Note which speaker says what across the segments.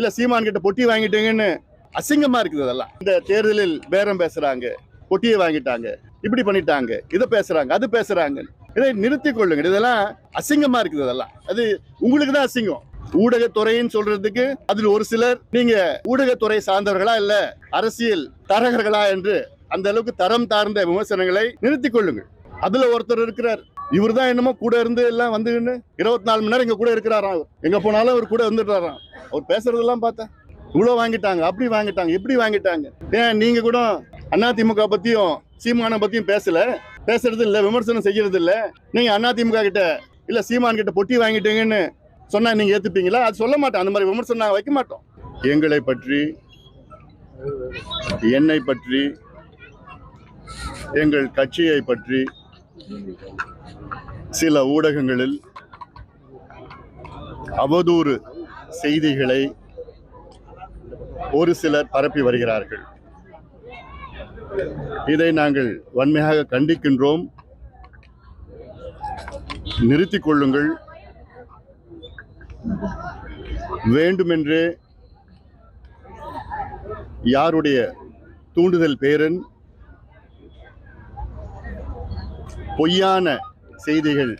Speaker 1: இல்ல சீமான் கிட்ட பொட்டி வாங்கிட்டீங்கன்னு அசிங்கமா இருக்குது அதெல்லாம். இந்த தேர்தலில் பேரம் பேசுறாங்க பொட்டியை வாங்கிட்டாங்க இப்படி பண்ணிட்டாங்க இதை பேசுறாங்க அது பேசுறாங்க இதை நிறுத்தி கொள்ளுங்க இதெல்லாம் அசிங்கமா இருக்குது அதெல்லாம். அது உங்களுக்கு தான் அசிங்கம். ஊடகத்துறைன்னு சொல்றதுக்கு அதில் ஒரு சிலர் நீங்க ஊடகத்துறை சார்ந்தவர்களா இல்ல அரசியல் தரகர்களா என்று அந்த அளவுக்கு தரம் தாழ்ந்த விமர்சனங்களை நிறுத்திக் கொள்ளுங்கள். அதுல ஒருத்தர் இருக்கிறார். இவர் தான் என்னமோ கூட இருந்து எல்லாம் வந்துன்னு இருபத்தி நாலு மணி நேரம் இங்க கூட இருக்கிறாராம் அவர் எங்க போனாலும் அவர் கூட வந்துடுறாராம் அவர் பேசுறதெல்லாம் பார்த்தேன். இவ்வளோ வாங்கிட்டாங்க அப்படி வாங்கிட்டாங்க இப்படி வாங்கிட்டாங்க. ஏன் நீங்க கூட அதிமுக பத்தியும் சீமான பத்தியும் பேசல? பேசுறது இல்ல விமர்சனம் செய்யறது இல்ல நீங்க அதிமுக கிட்ட இல்ல சீமான் கிட்ட பொட்டி வாங்கிட்டீங்கன்னு சொன்னா நீங்க ஏத்துப்பீங்களா? அது சொல்ல மாட்டோம் அந்த மாதிரி விமர்சனம் நாங்கள் வைக்க மாட்டோம். எங்களை பற்றி என்னை பற்றி எங்கள் கட்சியை பற்றி சில ஊடகங்களில் அவதூறு செய்திகளை ஒரு சிலர் பரப்பி வருகிறார்கள். இதை நாங்கள் வன்மையாக கண்டிக்கின்றோம். நிறுத்திக் கொள்ளுங்கள். வேண்டுமென்றே யாருடைய தூண்டுதல் பேரன் பொய்யான செய்திகள்.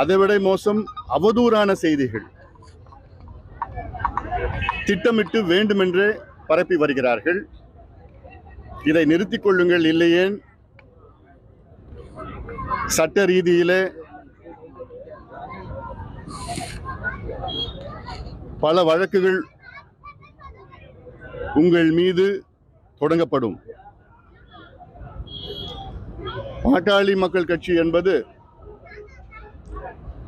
Speaker 1: அதைவிட மோசம் அவதூறான செய்திகள். திட்டமிட்டு வேண்டுமென்றே பரப்பி வருகிறார்கள். இதை நிறுத்திக் கொள்ளுங்கள் இல்லையேன். சட்ட ரீதியிலே பல வழக்குகள் உங்கள் மீது தொடங்கப்படும். பாட்டாளி மக்கள் கட்சி என்பது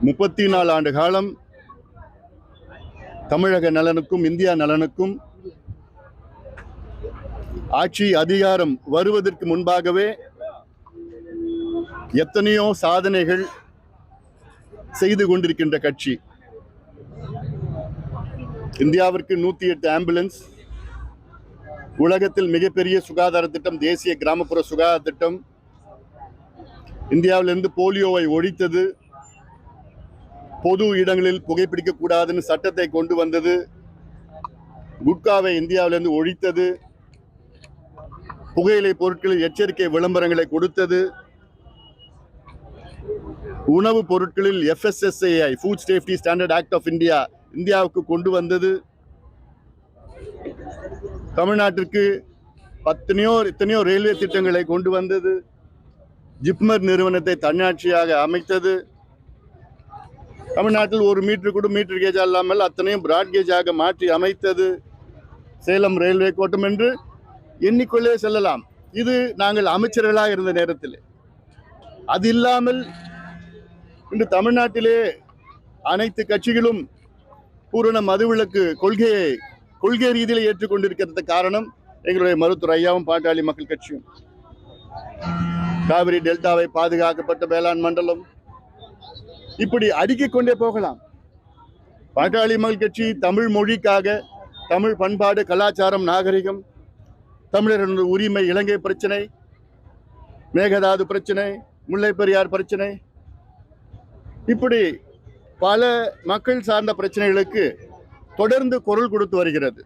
Speaker 1: முப்பத்தி நாலு ஆண்டு காலம் தமிழக நலனுக்கும் இந்தியா நலனுக்கும் ஆட்சி அதிகாரம் வருவதற்கு முன்பாகவே எத்தனையோ சாதனைகள் செய்து கொண்டிருக்கின்ற கட்சி. இந்தியாவிற்கு நூத்தி எட்டு ஆம்புலன்ஸ் உலகத்தில் மிகப்பெரிய சுகாதார திட்டம் தேசிய கிராமப்புற சுகாதார திட்டம் இந்தியாவிலிருந்து போலியோவை ஒழித்தது. பொது இடங்களில் புகைப்பிடிக்க கூடாதுன்னு சட்டத்தை கொண்டு வந்தது. குட்காவை இந்தியாவிலிருந்து ஒழித்தது. புகையிலை பொருட்களில் எச்சரிக்கை விளம்பரங்களை கொடுத்தது. உணவு பொருட்களில் FSSAI food safety standard act of India இந்தியாவுக்கு கொண்டு வந்தது. தமிழ்நாட்டிற்கு பத்தனையோ இத்தனையோ ரயில்வே திட்டங்களை கொண்டு வந்தது. ஜிப்மர் நிறுவனத்தை தன்னாட்சியாக அமைத்தது. தமிழ்நாட்டில் ஒரு மீட்டர் கூட மீட்டர் கேஜாக இல்லாமல் அத்தனையும் பிராட்கேஜாக மாற்றி அமைத்தது. சேலம் ரயில்வே கோட்டம் என்று எண்ணிக்கொள்ளே செல்லலாம். இது நாங்கள் அமைச்சர்களாக இருந்த நேரத்தில். அது இல்லாமல் இன்று தமிழ்நாட்டிலே அனைத்து கட்சிகளும் பூரண மதுவிலக்கு கொள்கையை கொள்கை ரீதியில் ஏற்றுக்கொண்டிருக்கிறது காரணம் எங்களுடைய மருத்துவர் ஐயாவும் பாட்டாளி மக்கள் கட்சியும். காவிரி டெல்டாவை பாதுகாக்கப்பட்ட வேளாண் மண்டலம். இப்படி அடுக்கிக் கொண்டே போகலாம். பாட்டாளி மக்கள் கட்சி தமிழ் மொழிக்காக தமிழ் பண்பாடு கலாச்சாரம் நாகரிகம் தமிழர்களுடைய உரிமை இலங்கை பிரச்சனை மேகதாது பிரச்சனை முல்லை பெரியார் பிரச்சனை. இப்படி பல மக்கள் சார்ந்த பிரச்சனைகளுக்கு தொடர்ந்து குரல் கொடுத்து வருகிறது.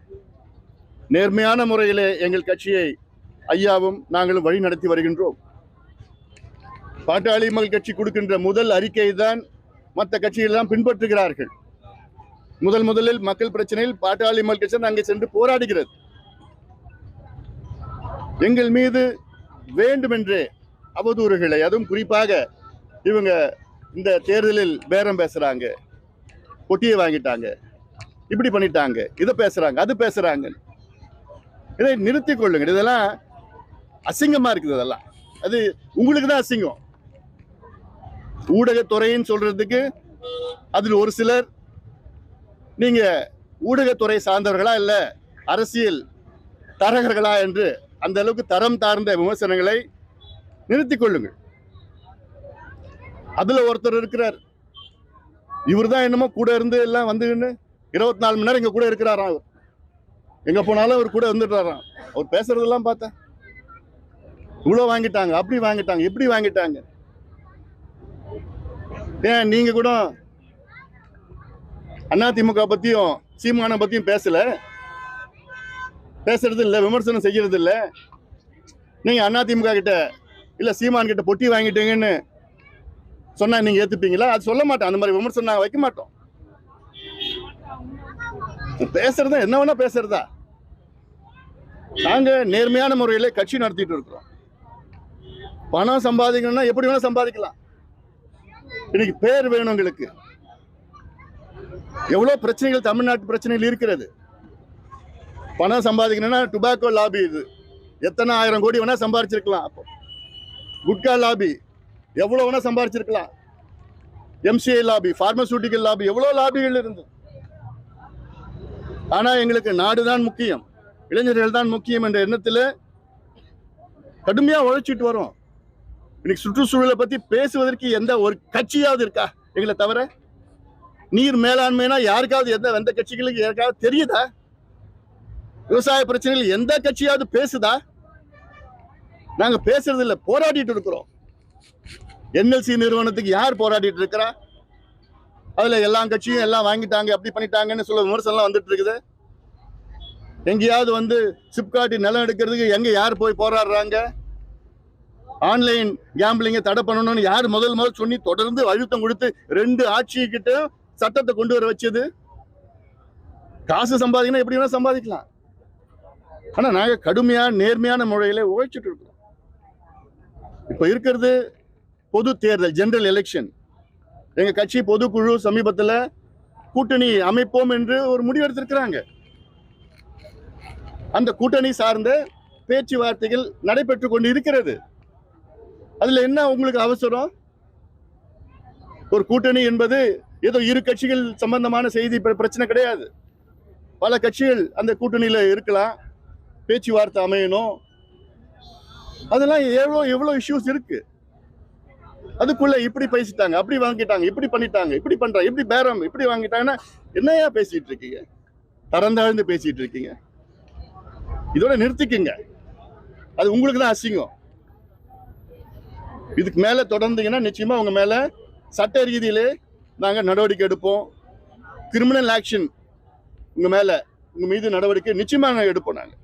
Speaker 1: நேர்மையான முறையிலே எங்கள் கட்சியை ஐயாவும் நாங்களும் வழி நடத்தி வருகின்றோம். பாட்டாளி மக்கள் கட்சி கொடுக்கின்ற முதல் அறிக்கை தான் மற்ற கட்சிகளெல்லாம் பின்பற்றுகிறார்கள். முதல் முதலில் மக்கள் பிரச்சனையில் பாட்டாளி மக்கள் கட்சி அங்கே சென்று போராடுகிறது. எங்கள் மீது வேண்டுமென்றே அவதூறுகளை அதுவும் குறிப்பாக இவங்க இந்த தேர்தலில் பேரம் பேசுறாங்க பொட்டியை வாங்கிட்டாங்க இப்படி பண்ணிட்டாங்க இதை பேசுறாங்க அது பேசுறாங்க. இதை நிறுத்தி கொள்ளுங்க இதெல்லாம் அசிங்கமா இருக்குது அதெல்லாம். அது உங்களுக்கு தான் அசிங்கம். ஊடகத்துறைன்னு சொல்றதுக்கு அதில் ஒரு சிலர் நீங்க ஊடகத்துறை சார்ந்தவர்களா இல்ல அரசியல் தரகர்களா என்று அந்த அளவுக்கு தரம் தாழ்ந்த விமர்சனங்களை நிறுத்திக் கொள்ளுங்கள். அதுல ஒருத்தர் இருக்கிறார். இவர் தான் என்னமோ கூட இருந்து எல்லாம் வந்துன்னு இருபத்தி நாலு மணி நேரம் இங்க கூட இருக்கிறாராம் அவர். எங்க போனாலும் அவர் கூட வந்துடுறாராம் அவர் பேசுறதெல்லாம் பார்த்தேன் இவ்வளோ வாங்கிட்டாங்க அப்படி வாங்கிட்டாங்க இப்படி வாங்கிட்டாங்க. ஏன் நீங்க கூட அதிமுக பத்தியும் சீமான பத்தியும் பேசல? பேசுறது இல்ல விமர்சனம் செய்யறது இல்ல. நீங்க அதிமுக கிட்ட இல்ல சீமான் கிட்ட பொட்டி வாங்கிட்டீங்கன்னு சொன்னா நீங்க ஏத்துப்பீங்களா? அது சொல்ல மாட்டோம். அந்த மாதிரி விமர்சனம் நாங்க வைக்க மாட்டோம். பேசுறதா என்ன வேணா பேசுறதா? நாங்க நேர்மையான முறையில கட்சி நடத்திட்டு இருக்கிறோம். பணம் சம்பாதிக்கணும்னா எப்படி வேணா சம்பாதிக்கலாம். இன்னைக்கு பேர் வேணும் உங்களுக்கு எவ்வளவு பிரச்சனைகள் தமிழ்நாட்டு பிரச்சனைகள் இருக்கிறது. பணம் சம்பாதிக்கணும்னா டுபாக்கோ லாபி இது. எத்தனை ஆயிரம் கோடி வேணா சம்பாதிச்சிருக்கலாம் அப்போ. குட்கா லாபி எவ்வளோ வேணா சம்பாதிச்சிருக்கலாம் எம்சிஐ லாபி ஃபார்மசூட்டிக்கல் லாபி எவ்வளோ லாபிகள் இருந்து ஆனால் எங்களுக்கு நாடு தான் முக்கியம். இளைஞர்கள் தான் முக்கியம் என்ற எண்ணத்தில் கடுமையாக உழைச்சிட்டு வரோம். இன்னைக்கு சுற்றுச்சூழலை பத்தி பேசுவதற்கு எந்த ஒரு கட்சியாவது இருக்கா? எங்களை தவிர? நீர் மேலாண்மைனா யாருக்காவது எந்த எந்த கட்சிகளுக்கு யாருக்காவது தெரியுதா? விவசாய பிரச்சனைகள் எந்த கட்சியாவது பேசுதா? நாங்க பேசுறது இல்லை போராடிட்டு இருக்கிறோம். என்எல்சி நிறுவனத்துக்கு யார் போராடிட்டு இருக்கிறா? அதுல எல்லா கட்சியும் எல்லாம் வாங்கிட்டாங்க அப்படி பண்ணிட்டாங்கன்னு சொல்ல விமர்சனம் வந்துட்டு இருக்குது. எங்கேயாவது வந்து சிப்காட்டி நிலம் எடுக்கிறதுக்கு எங்க யார் போய் போராடுறாங்க? ஆன்லைன் கேம்பிளிங்கை தடை பண்ணணும்னு யார் முதல் முதல் சொல்லி தொடர்ந்து அழுத்தம் கொடுத்து ரெண்டு ஆட்சிக்கிட்ட சட்டத்தை கொண்டு வர வச்சது? காசு சம்பாதிக்கணும் எப்படி வேணா சம்பாதிக்கலாம். ஆனா நாங்க கடுமையா நேர்மையான முறையில உழைச்சிட்டு இருக்கோம். இப்ப இருக்கிறது பொது தேர்தல் ஜெனரல் எலெக்ஷன் எங்க கட்சி பொதுக்குழு சமீபத்தில் கூட்டணி அமைப்போம் என்று ஒரு முடிவெடுத்திருக்கிறாங்க அந்த கூட்டணி சார்ந்த பேச்சுவார்த்தைகள் நடைபெற்று கொண்டு இருக்கிறது அதுல என்ன உங்களுக்கு அவசரம்? ஒரு கூட்டணி என்பது ஏதோ இரு கட்சிகள் சம்பந்தமான செய்தி பிரச்சனை கிடையாது. பல கட்சிகள் அந்த கூட்டணியில இருக்கலாம். பேச்சுவார்த்தை அமையணும். அதெல்லாம் எவ்வளோ எவ்வளோ இஷ்யூஸ் இருக்கு. அதுக்குள்ள இப்படி பேசிட்டாங்க அப்படி வாங்கிட்டாங்க இப்படி பண்ணிட்டாங்க இப்படி பண்றாங்க இப்படி பேரம் இப்படி வாங்கிட்டாங்கன்னா என்னையா பேசிட்டு இருக்கீங்க? தரந்தாழ்ந்து பேசிட்டு இருக்கீங்க. இதோட நிறுத்திக்குங்க. அது உங்களுக்கு தான் அசிங்கம். இதுக்கு மேலே தொடர்ந்தீங்கன்னா நிச்சயமாக உங்கள் மேலே சட்ட ரீதியிலே நாங்கள் நடவடிக்கை எடுப்போம். கிரிமினல் ஆக்ஷன் உங்கள் மேலே உங்கள் மீது நடவடிக்கை நிச்சயமாக நாங்கள் எடுப்போம் நாங்கள்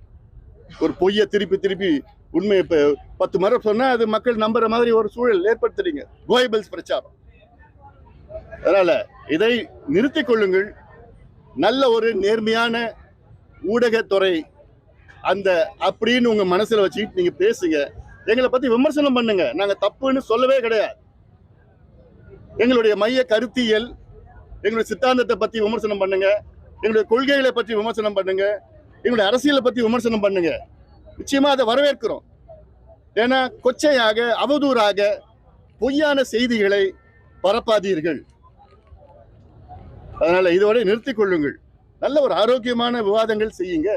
Speaker 1: ஒரு பொய்யை திருப்பி திருப்பி உண்மையை இப்போ பத்து முறை சொன்னால் அது மக்கள் நம்புற மாதிரி ஒரு சூழல் ஏற்படுத்துறீங்க. கோயபிள்ஸ் பிரச்சாரம். அதனால் இதை நிறுத்திக் கொள்ளுங்கள். நல்ல ஒரு நேர்மையான ஊடகத்துறை அந்த அப்படின்னு உங்கள் மனசுல வச்சுக்கிட்டு நீங்கள் பேசுங்க. எங்களை பத்தி விமர்சனம் பண்ணுங்க. நாங்க தப்புன்னு சொல்லவே கிடையாது. எங்களுடைய மைய கருத்தியல் எங்களுடைய சித்தாந்தத்தை பத்தி விமர்சனம் பண்ணுங்க. எங்களுடைய கொள்கைகளை பற்றி விமர்சனம் பண்ணுங்க. எங்களுடைய அரசியலை பத்தி விமர்சனம் பண்ணுங்க. நிச்சயமா அதை வரவேற்கிறோம். ஏன்னா கொச்சையாக அவதூறாக பொய்யான செய்திகளை பரப்பாதீர்கள். அதனால இதோட நிறுத்திக் கொள்ளுங்கள். நல்ல ஒரு ஆரோக்கியமான விவாதங்கள் செய்யுங்க.